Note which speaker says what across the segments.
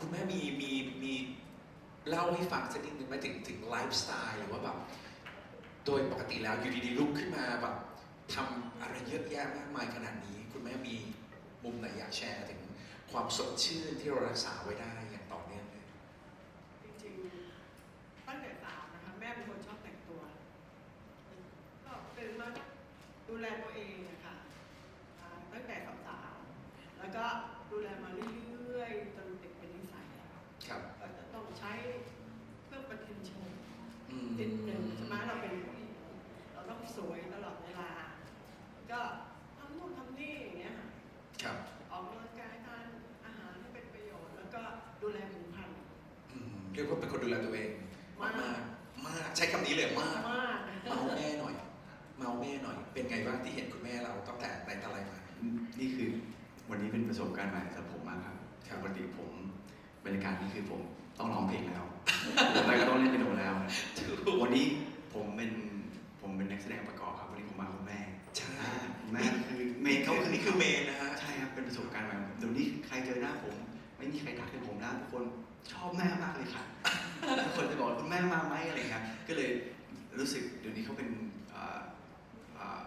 Speaker 1: คุณแม่มีมีมีเล่าให้ฟังสักนิดนึงไหมถึงถึงไลฟ์สไตล์หรือว่าแบบโดยปกติแล้วอยู่ดีๆลุกขึ้นมาแบบทำอะไรเยอะแยะมากมายขนาดนี้ คุณแม่มีมุมไหนอยากแชร์ถึงความสดชื่นที่เรารักษาไว้ได้อย่างต่อเนื่องเลย
Speaker 2: จริงๆตั้งแต่สาวนะคะแม่เป็นคนชอบแต่งตัวก็ตื่นมาดูแลตัวเองนะคะตั้งแต่สาวๆแล้วก็ดูแลมาเรื่อยๆจนติดเป็นนิสัยแล้ว
Speaker 1: ครับ
Speaker 2: ก็จะต้องใช้เครื่องประทินโชว์
Speaker 1: อืม
Speaker 2: นิดหนึ่งใช่ไหมเราเป็นผู้หญิงเราต้องสวยตลอดเวลา ก็ทำนู่นทำนี่อย่างเงี้ยค่ะ
Speaker 1: ครับ
Speaker 2: ออกกำลังกายทานอาหารให้เป็นประโยชน์ แล้วก็ดูแลผิวพรรณ
Speaker 1: อืมเรียกว่าเป็นคนดูแลตัวเองมาก
Speaker 2: มาก
Speaker 1: มากใช้คำนี้เลยมาก
Speaker 2: มาก
Speaker 1: เมาแม่หน่อย เมาแม่หน่อย เป็นไงบ้างที่เห็นคุณแม่เราตั้งแต่ไหนแต่ไรมา
Speaker 3: นี่คือวันนี้เป็นประสบการณ์ใหม่สำหรับผมมากครับ
Speaker 1: ครับ
Speaker 3: ปกติผมบรรยากาศนี้คือผมต้องร้องเพลงแล้วแล้วก็ต้องเล่นเปียโนแล้ววัน เป็นประสบการณ์ใหม่เดี๋ยวนี้ใครเจอหน้าผม ไม่มีใครทักเลยผมนะทุกคนชอบแม่มากเลยค่ะทุกคนจะบอกคุณแม่มาไหมอะไรเงี้ยก็เลยรู้สึกเดี๋ยวนี้เขาเป็นอ่าอ่า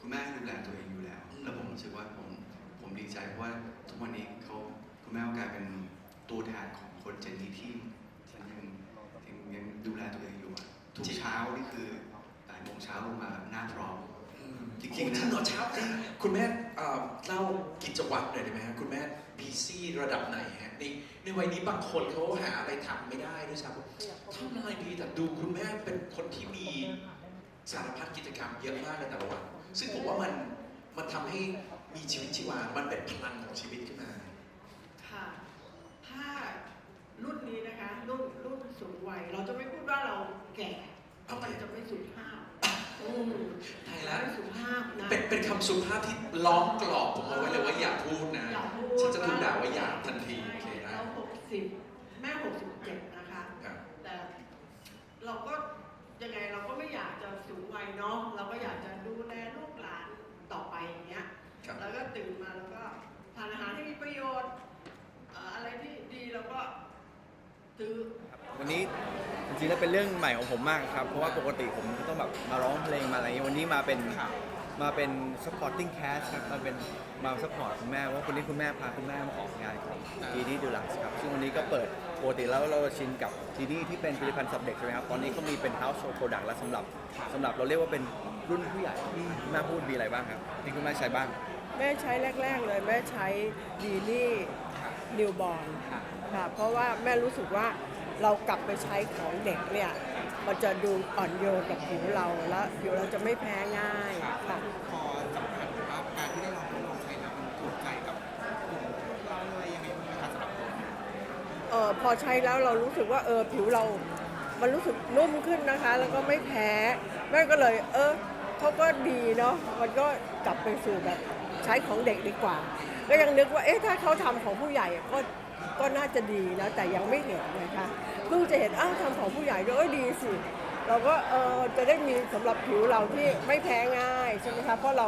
Speaker 3: คุณแม่ดูแลตัวเองอยู่แล้วแล้วผมรู้สึกว่าผมผมดีใจเพราะว่าทุกวันนี้เขาคุณแม่ก็กลายเป็นตัวแทนของคนเจนนี้ที่ฉันยังยังยังดูแลตัวเองอยู่อะทุกเช้านี่คือแปดโมงเช้าลงมาหน้าพร้อมจริงๆ
Speaker 1: โอ้
Speaker 3: นะ
Speaker 1: จริงเหรอเช้าจริงคุณแม่ เอ่อเล่ากิจวัตรหน่อยได้ไหมฮะคุณแม่บีซี่ระดับไหนฮะในในวัยนี้บางคนเขาหาอะไรทำไม่ได้ด้วยซ้ำทำอะไรดีแต่ดูคุณแม่เป็นคนที่มีสารพัดกิจกรรมเยอะมากในแต่ละวันซึ่งผมว่ามันมันทำให้มีชีวิตชีวา มันเป็นพลังของชีวิตขึ้นมา
Speaker 2: ค่ะ ถ้ารุ่นนี้นะคะ รุ่นรุ่นสูงวัย เราจะไม่พูดว่าเราแก่ เพราะมันจะไม่สุภาพ อืม
Speaker 1: ใช่แล้ว
Speaker 2: ไม่สุภาพนะ
Speaker 1: เป็นเป็นคำสุภาพที่ล้อมกรอบผมเอาไว้เลยว่าอย่าพูดนะ
Speaker 2: อย่าพูด
Speaker 1: ฉันจะถูกด่าว่าหยาบทันทีโอเค
Speaker 2: ใช่
Speaker 1: ได้
Speaker 2: เราหกสิบแม่หกสิบเจ็ดนะคะ
Speaker 1: ครับ
Speaker 2: แต่เราก็ยังไงเราก็ไม่อยากจะสูงวัยเนาะเราก็อยากจะดูแลลูกหลานต่อไปอย่างเงี้ย
Speaker 1: ครับ
Speaker 2: แล้วก็ตื่นมาแล้วก็ทานอาหารที่มีประโยชน์เอ่ออะไรที่ดีเราก็ ซื้อ
Speaker 4: วันนี้จริงๆแล้วเป็นเรื่องใหม่ของผมมากครับ เพราะว่าปกติผมก็ต้องแบบมาร้องเพลงมาอะไรอย่างเงี้ยวันนี้มาเป็นมาเป็น supporting cast ครับมาเป็นมา support คุณแม่เพราะวันนี้คุณแม่พาคุณแม่มาออกงานของทีนี่ดูลักครับ ซึ่งวันนี้ก็เปิดปกติแล้วเราชินกับทีนี่ที่เป็นผลิตภัณฑ์สำเร็จใช่ไหมครับ ตอนนี้เขามีเป็น household product แล้วสำหรับสำหรับเราเรียกว่าเป็นรุ่นผู้ใหญ่คุณแม่พูดมีอะไรบ้างครับที่คุณแม่ใช้บ้าง
Speaker 5: แม่ใช้แรก ๆ เลยแม่ใช้ดีนี่ นิวบอลค่ะ เพราะว่าแม่รู้สึกว่าเรากลับไปใช้ของเด็กเนี่ย มันจะดูอ่อนโยนกับผิวเราแล้วผิวเราจะไม่แพ้ง่ายค่ะ
Speaker 6: พอสัมผัสว่าการที่ได้ลองทดลองใช้แล้วมันถูกใจกับกลุ่มเราเลยยังไงบ้างคะสำหรับตัว
Speaker 5: เออพอใช้แล้วเรารู้สึกว่าเออผิวเรา มันรู้สึกนุ่มขึ้นนะคะ แล้วก็ไม่แพ้แม่ก็เลย เออเขาก็ดีเนาะมันก็กลับไปสู่แบบใช้ของเด็กดีกว่า ก็ยังนึกว่าเอ๊ะถ้าเขาทำของผู้ใหญ่อะก็ก็น่าจะดีนะแต่ยังไม่เห็นนะคะเพิ่งจะเห็นอ้าวทำของผู้ใหญ่ด้วยเอ้ยดีสิเราก็เออจะได้มีสำหรับผิวเราที่ไม่แพ้ง่ายใช่ไหมคะเพราะเรา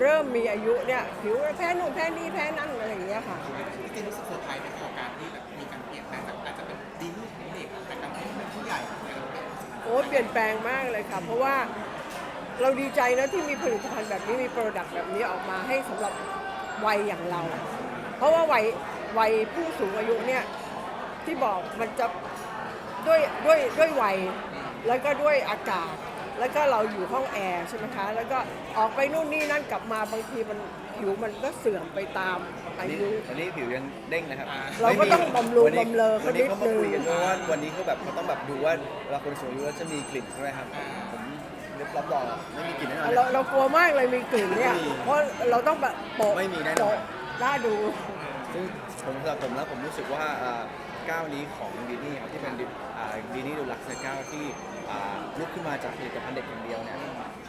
Speaker 5: เริ่มมีอายุเนี่ยผิวแพ้นู่นแพ้นี่แพ้นั่นอะไรอย่างเงี้ยค่ะ
Speaker 6: จริงๆรู้สึกเซอร์ไพรส์ในของการที่แบบมีการเปลี่ยนแปลงจากอาจจะเป็นดีนี่ของเด็กแต่การที่เป็นผู้ใหญ่เนี่ยเราเป็น
Speaker 5: โอ้เปลี่ยนแปลงมากเลยค่ะเพราะว่า เราดีใจนะที่มีผลิตภัณฑ์แบบนี้มีโปรดักต์แบบนี้ออกมาให้สำหรับวัยอย่างเรา เพราะว่าวัยวัยผู้สูงอายุเนี่ยที่บอกมันจะด้วยด้วยด้วยวัยแล้วก็ด้วยอากาศ แล้วก็เราอยู่ห้องแอร์ใช่ไหมคะ แล้วก็ออกไปนู่นนี่นั่นกลับมาบางทีมันผิวมันก็เสื่อมไปตามอา
Speaker 4: วันนี้
Speaker 5: ยุ
Speaker 4: วันนี้ผิวยังเด้งนะครับ
Speaker 5: เราก็ต้องบำรุง
Speaker 4: วันนี้
Speaker 5: บำเรอเขา
Speaker 4: วันนี้
Speaker 5: นิด
Speaker 4: เขามาคุยกัน
Speaker 5: นึง
Speaker 4: เพราะว่าวันนี้เขาแบบเขาต้องแบบดูว่าเวลาคนสูงอายุแล้วจะมีกลิ่นใช่ไหมครับ ผ มรับรองไม่มีกลิ่นแน่นอน
Speaker 5: เราเรากลัวมากเลยมีกลิ่นเนี่ย
Speaker 4: ไม่มี
Speaker 5: เพราะเราต้องแบบโปะ
Speaker 4: ไม่มีแน่นอน
Speaker 5: โปะน่าดู
Speaker 4: ซึ่งผมสำหรับผมแล้วผมรู้สึกว่าอ่าก้าวนี้ของดีนี่ครับที่เป็นดีนี่ดูลักซ์ก้าวที่อ่าลุกขึ้นมาจากผลิตภัณฑ์เด็กอย่างเดียวเนี่ย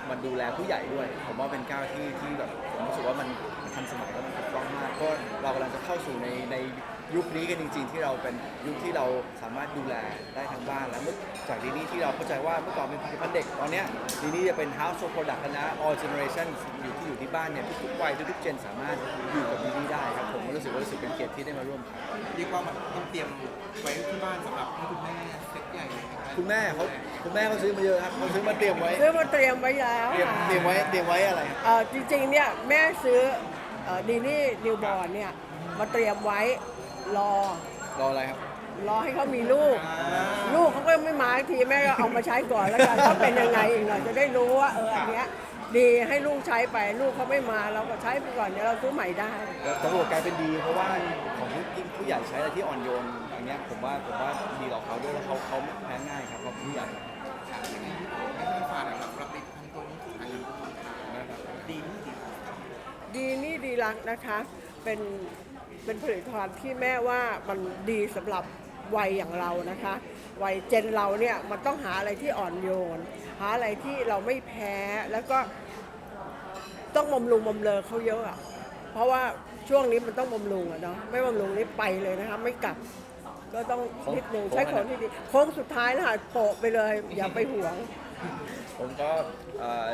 Speaker 4: มันดูแลผู้ใหญ่ด้วย ผมว่าเป็นก้าวที่ที่แบบผมรู้สึกว่ามันมันทันสมัยแล้วมันถูกต้องมากเพราะเรากำลังจะเข้าสู่ในใน ยุคนี้กันจริง ๆ ที่เราเป็นยุคที่เราสามารถดูแลได้ทั้งบ้านแล้วเมื่อจากดีนี่ที่เราเข้าใจว่าเมื่อก่อนเป็นผลิตภัณฑ์เด็กตอนเนี้ยดีนี่จะเป็น household product แล้วนะ all generation อยู่ที่อยู่ที่บ้านเนี่ยทุกๆวัยทุกๆเจนสามารถอยู่กับดีนี่ได้ครับผมก็รู้สึกว่ารู้สึกกเป็นเกียรติที่ได้มาร่วมครับ
Speaker 6: เรียกว่ามันต้องเตรียมไว้ที่บ้านสำหรับให้คุณแม่เซ็ตใหญ่เลยนะ
Speaker 4: คุณแม่เขาคุณแม่เขาซื้อมาเยอะครับเขาซื้อมาเตรียมไว้
Speaker 5: ซื้อมาเตรียมไว้แล้ว
Speaker 4: เตรียม
Speaker 5: ค่ะ
Speaker 4: เตรียมไว้เตรียมไว้อะไรครับ
Speaker 5: เอ่อจริงๆเนี่ยแม่ซื้อดีนี่นิวบอร์นเนี่ยมาเตรียมไว้ รอ
Speaker 4: รออะไรครับ
Speaker 5: รอให้เขามีลูก ลูกเขาก็ยังไม่มาสักทีแม่ก็เอามาใช้ก่อนแล้วกันว่าเป็นยังไงอีกหน่อยจะได้รู้ว่าเอออันเนี้ยดีให้ลูกใช้ไปลูกเขาไม่มาเราก็ใช้ไปก่อนเดี๋ยวเราซื้อใหม่ได้
Speaker 4: ตำรวจกลายเป็นดี เพราะว่าของผู้ยิ่งผู้ใหญ่ใช้อะไรที่อ่อนโยนอย่างเงี้ยผมว่าผมว่าดีต่อเขาด้วยแล้วเขาเขาแพ้ง่ายครับเขาผู้ใหญ่
Speaker 6: ค่ะยังไงให้ท่านฝากหน่อยครับรับผลิตภัณฑ์ตัวนี้คืออะไรดีนี่ดี
Speaker 5: ดีนี่ดีรักนะคะ เป็น เป็นผลิตภัณฑ์ที่แม่ว่ามันดีสำหรับวัยอย่างเรานะคะ วัยเจนเราเนี่ยมันต้องหาอะไรที่อ่อนโยน หาอะไรที่เราไม่แพ้แล้วก็ต้องบำรุงบำเรอเขาเยอะอะเพราะว่าช่วงนี้มันต้องบำรุงอะเนาะไม่บำรุงนี่ไปเลยนะคะไม่กลับก็ต้องนิดนึงใช้ของที่ดีโค้งสุดท้ายนะคะโปะไปเลย อย่าไปหวง
Speaker 4: ผมก็เอ่อ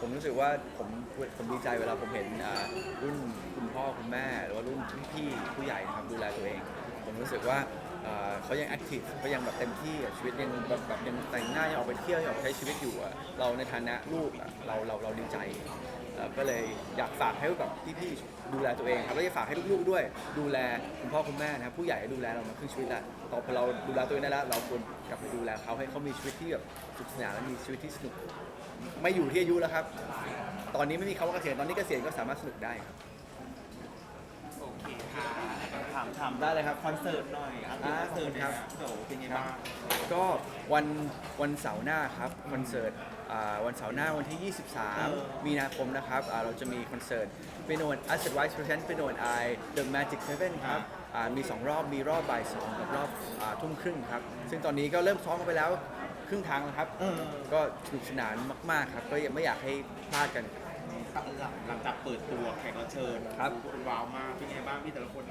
Speaker 4: ผมรู้สึกว่าผมผมดีใจเวลาผมเห็นอ่ารุ่นคุณพ่อคุณแม่หรือว่ารุ่นพี่ๆผู้ใหญ่นะครับดูแลตัวเอง ผมรู้สึกว่าเอ่าเขายังแอคทีฟเขายังแบบเต็มที่กับชีวิตยังแบบแบบยังแต่งหน้ายังออกไปเที่ยวยังออกไปใช้ชีวิตอยู่อะเราในฐานะลูกอะเราเราเราดีใจ เอ่อก็เลยอยากฝากให้แบบพี่ๆดูแลตัวเองครับแล้วจะฝากให้ลูกๆด้วย ดูแลคุณพ่อคุณแม่นะครับผู้ใหญ่ดูแลเรามาครึ่งชีวิตแล้วต่อพอเราดูแลตัวเองได้แล้ว เราควรกลับไปดูแลเขาให้เขามีชีวิตที่แบบสุขสนานและมีชีวิตที่สนุก ไม่อยู่ที่อายุแล้วครับ ตอนนี้ไม่มีคำว่าเกษียณตอนนี้เกษียณก็สามารถสนุกได้ครับ
Speaker 6: โอเคค่ะ
Speaker 7: ถามถาม
Speaker 4: ได้เลยครับ
Speaker 7: คอนเสิร์ตหน่อยอัปเดตคอนเสิร์ต
Speaker 4: ครับ
Speaker 7: นะเดี๋ยวเป็นไงบ้าง
Speaker 4: ก็วันวันเสาร์หน้าครับคอนเสิร์ต อ่าวันเสาร์หน้าวันที่
Speaker 7: อ
Speaker 4: 23 มีนาคมนะครับอ่าเราจะมีคอนเสิร์ตเป็นโนน Asset Wise Present เป็นโนน I The Magic Seven ครับอ่ามี 2 รอบมีรอบบ่ายสองกับรอบอ่าทุ่มครึ่งครับ ซึ่งตอนนี้ก็เริ่มซ้อมกันไปแล้วครึ่งทางแล้วครับ
Speaker 7: เออ
Speaker 4: ก็สนุกสนานมาก ๆ ครับ ก็ยังไม่อยากให้พลาดกัน
Speaker 7: หลังจากเปิดตัวแขกรับเชิญ
Speaker 4: ครับ
Speaker 7: คุณว้าวมากเป็นไงบ้างพี่แต่ละคน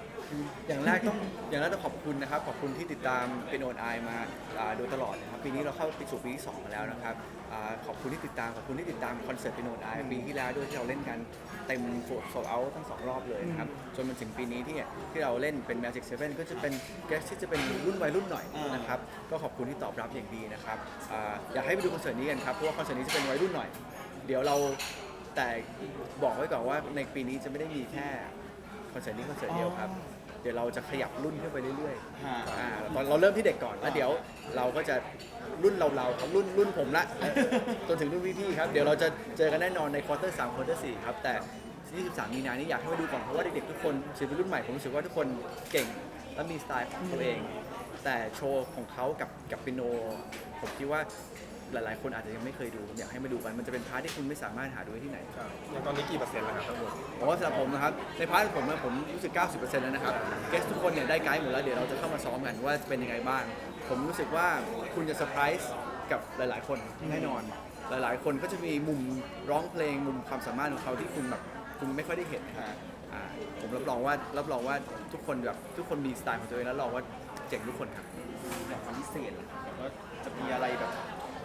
Speaker 4: อย่างแรกต้องอย่างแรกต้องขอบคุณนะครับ ขอบคุณที่ติดตามเป็นโอนไอมาอ่าโดยตลอดนะครับปีนี้เราเข้าไปสู่ปีที่2มาแล้วนะครับอาขอบคุณที่ติดตามขอบคุณที่ติดตามคอนเสิร์ตเป็นโอนไอปีที่แล้วด้วยที่เราเล่นกันเต็มโซลเอาทั้งสองรอบเลยนะครับจนมาถึงปีนี้ที่ที่เราเล่นเป็น Magic 7ก็จะเป็นแกสที่จะเป็นรุ่นวัยรุ่นหน่อย
Speaker 7: อ่าน
Speaker 4: นะครับก็ขอบคุณที่ตอบรับอย่างดีนะครับอาอยากให้ไปดูคอนเสิร์ตนี้กันครับเพราะว่าคอนเสิร์ตนี้จะเป็นวัยรุ่นหน่อย เดี๋ยวเรา แต่บอกไว้ก่อนว่าในปีนี้จะไม่ได้มีแค่คอนเสิร์ตนี้คอนเสิร์ตเดียวครับ เดี๋ยวเราจะขยับรุ่นขึ้นไปเรื่อย
Speaker 7: ฮะ
Speaker 4: ๆอ่าตอนเราเริ่มที่เด็กก่อนแล้วเดี๋ยวเราก็จะรุ่นเราเราๆครับรุ่นรุ่นผมละ จนถึงรุ่นพี่ๆครับ เดี๋ยวเราจะเจอกันแน่นอนในควอเตอร์สามควอเตอร์สี่ครับ แต่ 23 มีนานี้อยากให้มาดูก่อนเพราะว่าเด็กๆทุกคนศิลปินรุ่นใหม่ผมรู้สึกว่าทุกคนเก่งและมีสไตล์ของตัวเอง แต่โชว์ของเขากับกับปิโน ผมคิดว่า หลายๆ คนอาจจะยังไม่เคยดูผมอยากให้มาดูกันมันจะเป็นพาร์ทที่คุณไม่สามารถหาดูได้ที่ไหน
Speaker 8: อย่างตอนนี้กี่เปอร์เซ็นต์แล้วครับทั้งหมด
Speaker 4: ผมว่าสำหรับผมนะครับในพาร์ทของผมนะผมรู้สึก 90%แล้วนะครับเกสทุกคนเนี่ยได้ไกด์หมดแล้วเดี๋ยวเราจะเข้ามาซ้อมกันว่าจะเป็นยังไงบ้าง ผมรู้สึกว่าคุณจะเซอร์ไพรส์กับหลาย ๆ คนแน่นอน หลายๆ คนก็จะมีมุมร้องเพลงมุมความสามารถของเขาที่คุณแบบคุณไม่ค่อยได้เห็นนะครับอ่าผมรับรองว่ารับรองว่าทุกคนแบบทุกคนมีสไตล์ของตัวเองแล้วรับรองว่าเจ๋งทุกคนครับ
Speaker 7: อย่างความพิเศษล่ะแบบว่าจะมีอะไรแบบ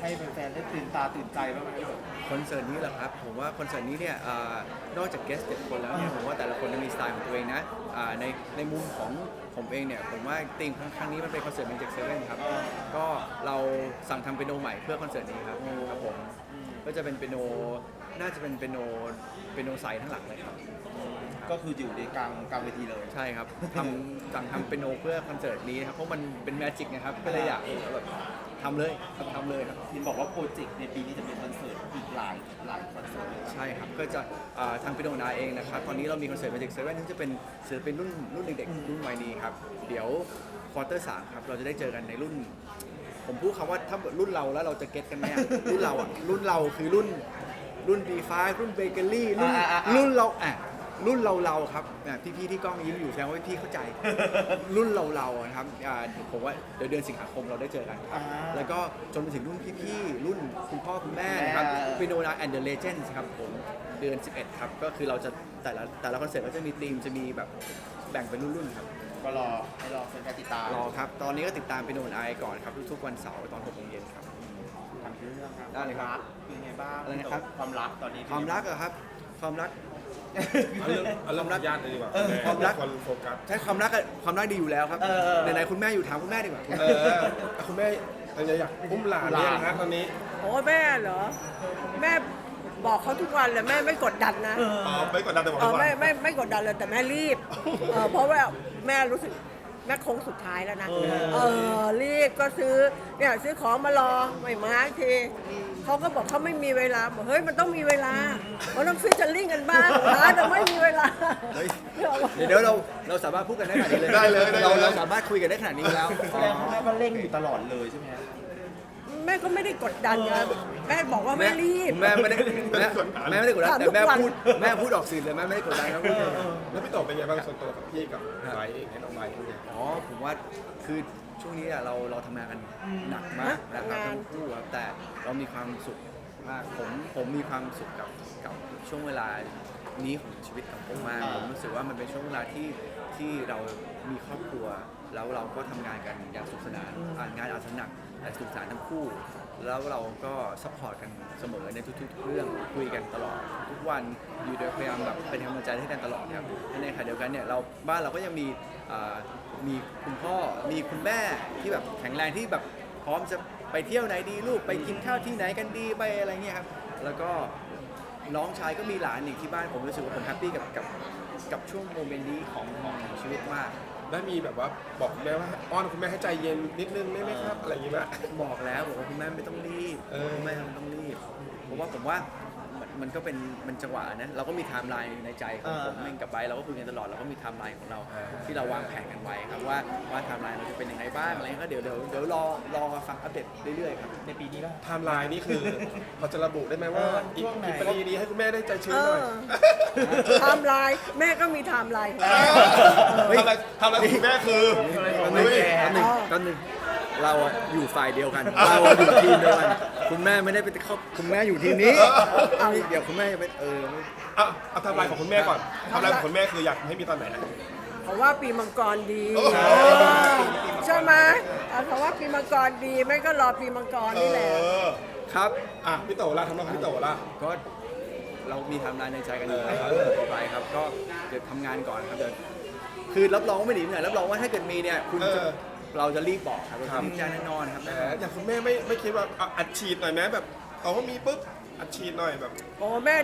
Speaker 7: ให้แฟนๆได้ตื่นตาตื่นใจบ้างไหมแบบ
Speaker 4: คอนเสิร์ตนี้แหละครับ ผมว่าคอนเสิร์ตนี้เนี่ยอานอกจากเกสเจ็ดคนแล้วเนี่ยผมว่าแต่ละคนจะมีสไตล์ของตัวเองนะอ่าในในมุมของผมเองเนี่ยผมว่าธีมครั้งครั้งนี้มันเป็นคอนเสิร์ต Magic Seven ครับ
Speaker 7: อ่า
Speaker 4: ก็เราสั่งทำเปียโนใหม่เพื่อคอนเสิร์ตนี้ครับครับผมก็จะเป็นเปียโนน่าจะเป็นเปียโนเปียโนใสทั้งหลังเลยครับ
Speaker 7: ก็คืออยู่ในกลางกลางเวทีเลย
Speaker 4: ใช่ครับทำสั่งทำเปียโนเพื่อคอนเสิร์ตนี้นะครับเพราะมันเป็นแมจิกนะครับก็เลยอยากแบบ ทำเลยครับทำเลยครับ
Speaker 7: ที่บอกว่าโปรเจกต์ในปีนี้จะเป็นคอนเสิร์ตอีกหลายหลายคอนเสิร์ตเลย
Speaker 4: ใช่ครับ ก็จะอ่าทางเป็นโอนาเองนะครับ ตอนนี้เรามีคอนเสิร์ต Magic Seven ที่จะเป็นศิลปินรุ่นรุ่นเด็กๆ รุ่นวัยนี้ครับ เดี๋ยวควอเตอร์สามครับ เราจะได้เจอกันในรุ่น ผมพูดคำว่าถ้ารุ่นเราแล้วเราจะเก็ตกันไหมอะ รุ่นเราอะรุ่นเราคือรุ่นรุ่น B5 รุ่นเบเกอรี่รุ่น
Speaker 7: อ่าอ่าอ่า
Speaker 4: รุ่นเราอะ รุ่นเราเราๆครับอะพี่ๆที่กล้องยิ้มอยู่แสดงว่าพี่ๆเข้าใจ รุ่นเราเราๆนะครับอ่าผมว่าเดี๋ยวเดือนสิงหาคมเราได้เจอกัน
Speaker 7: อ่า
Speaker 4: แล้วก็จนไปถึงรุ่นพี่ๆรุ่นคุณพ่อคุณแม่นะครับ
Speaker 7: แม่
Speaker 4: เป็นโนนาแอนเดอร์เลเจนด์ครับผมเดือน 11 ครับ ก็คือเราจะแต่ละแต่ละคอนเสิร์ตก็จะมีธีมจะมีแบบแบ่งเป็นรุ่นๆครับ
Speaker 7: ก็รอให้รอแฟนๆติดตาม
Speaker 4: รอครับ ตอนนี้ก็ติดตามเป็นโนนไอก่อนครับทุกๆวันเสาร์ตอน6โมงเย็นครับ
Speaker 7: ถามเรื่องครับ
Speaker 4: ได้เลยครับ
Speaker 7: เป็นไงบ้าง
Speaker 4: อะไรนะครับ
Speaker 7: ความรักตอนนี้เป็น
Speaker 4: ความ
Speaker 7: ไง
Speaker 4: รักอะครับ ความรัก
Speaker 8: เอาเรื่องเอาเรื่องญาติเลยดีกว่า
Speaker 4: เออความรัก
Speaker 8: คนโฟกัส
Speaker 4: ใช้ความรักอะความรักดีอยู่แล้วครับ
Speaker 7: เออเออ
Speaker 4: ไหนๆคุณแม่อยู่ถามคุณแม่ดีกว่า
Speaker 8: เออคุณแม่อยากอุ้มหลานเนี่ยนะตอนนี้
Speaker 5: โอ้แม่เหรอ แม่บอกเขาทุกวันเลยแม่ไม่กดดันนะ
Speaker 8: อ๋อไม่กดดันแต่บอก
Speaker 5: เออ
Speaker 8: ว่า
Speaker 5: ไม่ไม่ไม่กดดันเลยแต่แม่รีบเออเพราะว่าแม่รู้สึก แม่โค้งสุดท้ายแล้วนะเออรีบก็ซื้อเนี่ยซื้อของมารอไม่มาทีเขาก็บอกเขาไม่มีเวลาบอกเฮ้ยมันต้องมีเวลามันต้องซื้อจะลิ่งกันบ้างหาแต่ไม่มีเวลา
Speaker 4: เฮ้ยเดี๋ยวเดี๋ยวเราเราสามารถพูดกันได้ขนาดนี้เลย
Speaker 8: ได้เลยได้เลย
Speaker 4: เราเราสามารถคุยกันได้ขนาดนี้แล้ว
Speaker 7: แสดงว่าแม่ก็เร่งอยู่ตลอดเลยใช่ไหมฮะ
Speaker 5: แม่ก็ไม่ได้กดดันนะแม่บอกว่าไม่รีบ
Speaker 4: แม่ไม่ได้แม่แม่ไม่ได้กดดันแต่แม่
Speaker 5: ถามทุกวัน
Speaker 4: พูดแม่พูดออกสื่อเลยแม่ไม่ได้กดดันครับ
Speaker 8: แล้วพี่โตเป็นไงบ้างส่วนตัวกับพี่กับไบร์ทให้น้องไบร์ทเป็นไง
Speaker 4: อ๋อผมว่าคือช่วงนี้อะเราเราทำงานกันหนักมากนะครับ
Speaker 5: งาน
Speaker 4: ทั้งคู่ครับแต่เรามีความสุขมากผมผมมีความสุขกับกับช่วงเวลานี้ของชีวิตของผมมาก
Speaker 7: อ่า
Speaker 4: ผมรู้สึกว่ามันเป็นช่วงเวลาที่ที่เรามีครอบครัว แล้วเราก็ทำงานกันอย่างสนุกสนานอ่างานอาจจะหนัก แต่สนุกสาทั้งคู่ แล้วเราก็ซัพพอร์ตกันเสมอในทุกๆ เรื่องคุยกันตลอด ทุกวันอยู่โดยพยายามแบบเป็นกำลังใจให้กันตลอดครับในขณะเดียวกันเนี่ยเราบ้านเราก็ยังมีมีคุณพ่อมีคุณแม่ที่แบบแข็งแรงที่แบบพร้อมจะไปเที่ยวไหนดีลูกไปกินข้าวที่ไหนกันดีไปอะไรเงี้ยครับแล้วก็น้องชายก็มีหลานอีกที่บ้านผมรู้สึกว่าผมแฮปปี้กับกับกับช่วงโมเมนต์นี้ของของชีวิตมาก
Speaker 8: ได้มีแบบว่าบอกคุณแม่ว่าอ้อนคุณแม่ให้ใจเย็นนิดนึงได้ไหมครับอะไรอย่างงี้ไหม
Speaker 4: บอกแล้วบอกว่าคุณแม่ไม่ต้องรีบ
Speaker 8: เออ
Speaker 4: คุณแม่ไม่ต้องรีบเพราะว่าผมว่า มันมันก็เป็นมันจังหวะนะเราก็มีไทม์ไลน์ในใจของผมเองกับไบร์ทเราก็คุยกันตลอดเราก็มีไทม์ไลน์ของเรา ที่เราวางแผนกันไว้ครับว่าว่าไทม์ไลน์เราจะเป็นยังไงบ้างอะไรก็เดี๋ยวเดี๋ยวเดี๋ยวรอรอฟังอัปเดตเรื่อยๆครับ
Speaker 7: ในปีนี้ป่ะ
Speaker 8: ไทม์ไลน์นี่คือ พอจะระบุได้ไหมว่า
Speaker 7: เออ
Speaker 8: อีก
Speaker 7: ช่วงไหน
Speaker 8: กี่ปีนี้ให้คุณแม่ได้ใจชื้น
Speaker 5: เอ
Speaker 8: หน่อย
Speaker 5: อไทม์ไลน์แม่ก็มีไทม์ไลน์ของ
Speaker 8: เอ
Speaker 5: แม่
Speaker 8: อทำอะไรทำอะไรคุณแม่คือ
Speaker 4: ตอนหนึ่ง
Speaker 8: ลุย
Speaker 4: ตอนหนึ่ง
Speaker 5: อ๋อ
Speaker 4: ตอนหนึ่ง เราอะอยู่ฝ่ายเดียวกัน เราอะอยู่ทีมเดียวกัน คุณแม่ไม่ได้ไปเข้าคุณแม่อยู่ทีมนี้เอาเดี๋ยวคุณแม่จะเป็นเออไม่
Speaker 8: เอาเอาไทำลายของคุณแม่ก่อนไทำลายของคุณแม่คืออยากให้มีตอนไหนนะ
Speaker 5: เขาว่าปีมังกรดี
Speaker 8: โอ้โห
Speaker 5: เออใช่ไหมอะเขาว่าปีมังกรดีแม่ก็รอปีมังกร
Speaker 8: เอ
Speaker 5: นี่แหละ
Speaker 8: อ
Speaker 4: ครับ
Speaker 8: อะพี่โตล่ะทำลายของพี่โตล่ะ
Speaker 4: ก็เรามีไทำลายในใจกันอยู่แล้วครับ
Speaker 8: เออ
Speaker 4: ต่อไปครับ ก็เดี๋ยวทำงานก่อนครับเดี๋ยวคือรับรองว่าไม่หนีไปไหนรับรองว่าถ้าเกิดมีเนี่ยคุณ
Speaker 8: เอ
Speaker 4: จะ
Speaker 8: อ
Speaker 4: เราจะรีบบอกครับเรา
Speaker 8: ครั
Speaker 4: จะ
Speaker 8: บ
Speaker 4: รีบแจ้งแน่นอนครับ
Speaker 8: แหมอย่างคุณแม่ไม่ไม่คิดว่าเอาอัดฉีดหน่อยไหมแบบเอาว่ามีปุ๊บอัดฉีดหน่อยแบบ
Speaker 5: โอ้แม่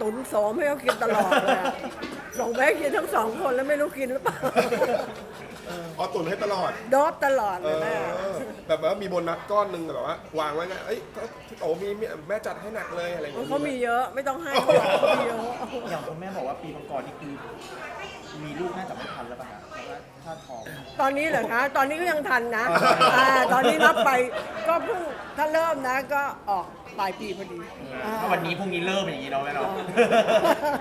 Speaker 5: ตุนโสมให้เขากินตลอดเลยอะส่งไปให้กินทั้งสองคนแล้วไม่รู้กินหรือเปล่า
Speaker 8: เอาตุนให้ตลอด
Speaker 5: โดบตลอด
Speaker 8: เอ
Speaker 5: เลย
Speaker 8: อ
Speaker 5: แม่
Speaker 8: แบบว่ามีโบนัสก้อนหนึ่งแบบว่าวางไว้ไงเอ้ยก็พี่โตมีมีแม่จัดให้หนักเลยอะไรอย่างเงี้ย
Speaker 5: เขามีเยอะไม่ต้องให้เขาหรอกเขามีเยอะ
Speaker 7: อย่างคุณแม่บอกว่าปีมังกรนี่คือ มีลูกน่าจะไม่ทันแล้วป่ะฮะ
Speaker 5: ตอนนี้เหรอคะ ตอนนี้ก็ยังทันนะอ่าตอนนี้นับไปก็เพิ่งถ้าเริ่มนะก็ออกปลายปีพอดีอ่
Speaker 7: ถ้าวันนี้พรุ่งนี้เริ่มอย่างนี้เนาะแม่เนาะ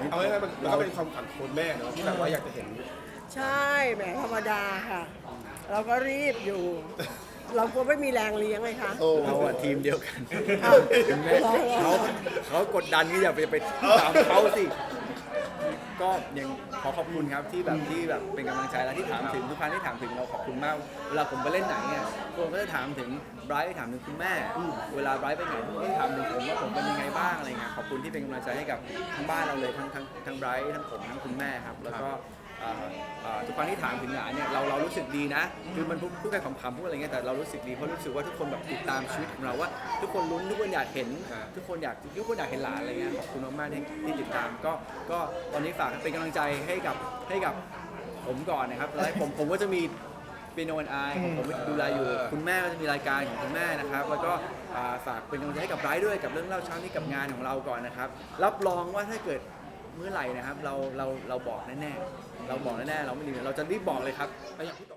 Speaker 8: เอาง่ายๆมันมันก็เป็นความฝันของคุณแม่เนาะที่แบบว่าอยากจะเห็น
Speaker 5: ใช่แหมธรรมดาค่ะ เราก็รีบอยู่ เราก็ไม่มีแรงเลี้ยงเลยค่ะ
Speaker 8: โอ้
Speaker 4: เราอะทีมเดียวกัน
Speaker 5: อ้าว
Speaker 4: ถึงแม้เขาเขากดดันก็อย่าไปไปตามเขาสิ ก็ยังขอขอบคุณครับที่แบบที่แบบเป็นกำลังใจและที่ถามถึงทุกครั้งที่ถามถึงเราขอบคุณมากเวลาผมไปเล่นไหนเนี่ยคนก็จะถามถึงไบรท์ถามถึงคุณแม่ เวลาไบรท์ไปไหนทุกคนก็ถามถึงผมว่าผมเป็นยังไงบ้างอะไรเงี้ยขอบคุณที่เป็นกำลังใจให้กับทั้งบ้านเราเลยทั้งทั้งทั้งไบรท์ทั้งผมทั้งคุณแม่ครับแล้วก็ ทุกครั้งที่ถามถึงหลานเนี่ยเราเรารู้สึกดีนะ คือมันพูดพูดกันขำๆพูดอะไรเงี้ยแต่เรารู้สึกดีเพราะรู้สึกว่าทุกคนแบบติดตามชีวิตของเราว่า ทุกคนลุ้นทุกคนอยากเห็น ทุกคนอยากทุกคนอยากเห็นหลานอะไรเงี้ยขอบคุณมากๆที่ที่ติดตามก็ก็ตอนนี้ฝากเป็นกำลังใจให้กับให้กับผมก่อนนะครับแล้วผมผมก็จะมีเปียโนนไอของผมดูแลอยู่คุณแม่ก็จะมีรายการของคุณแม่นะครับ แล้วก็อ่าฝากเป็นกำลังใจให้กับไบรท์ด้วยกับเรื่องเล่าเช้านี้กับงานของเราก่อนนะครับ รับรองว่าถ้าเกิด เมื่อไหร่นะครับ เราเราเราบอกแน่ๆเราบอกแน่ๆเราไม่ลืมเราจะรีบบอกเลยครับ
Speaker 8: แล้วอย่างพี่โต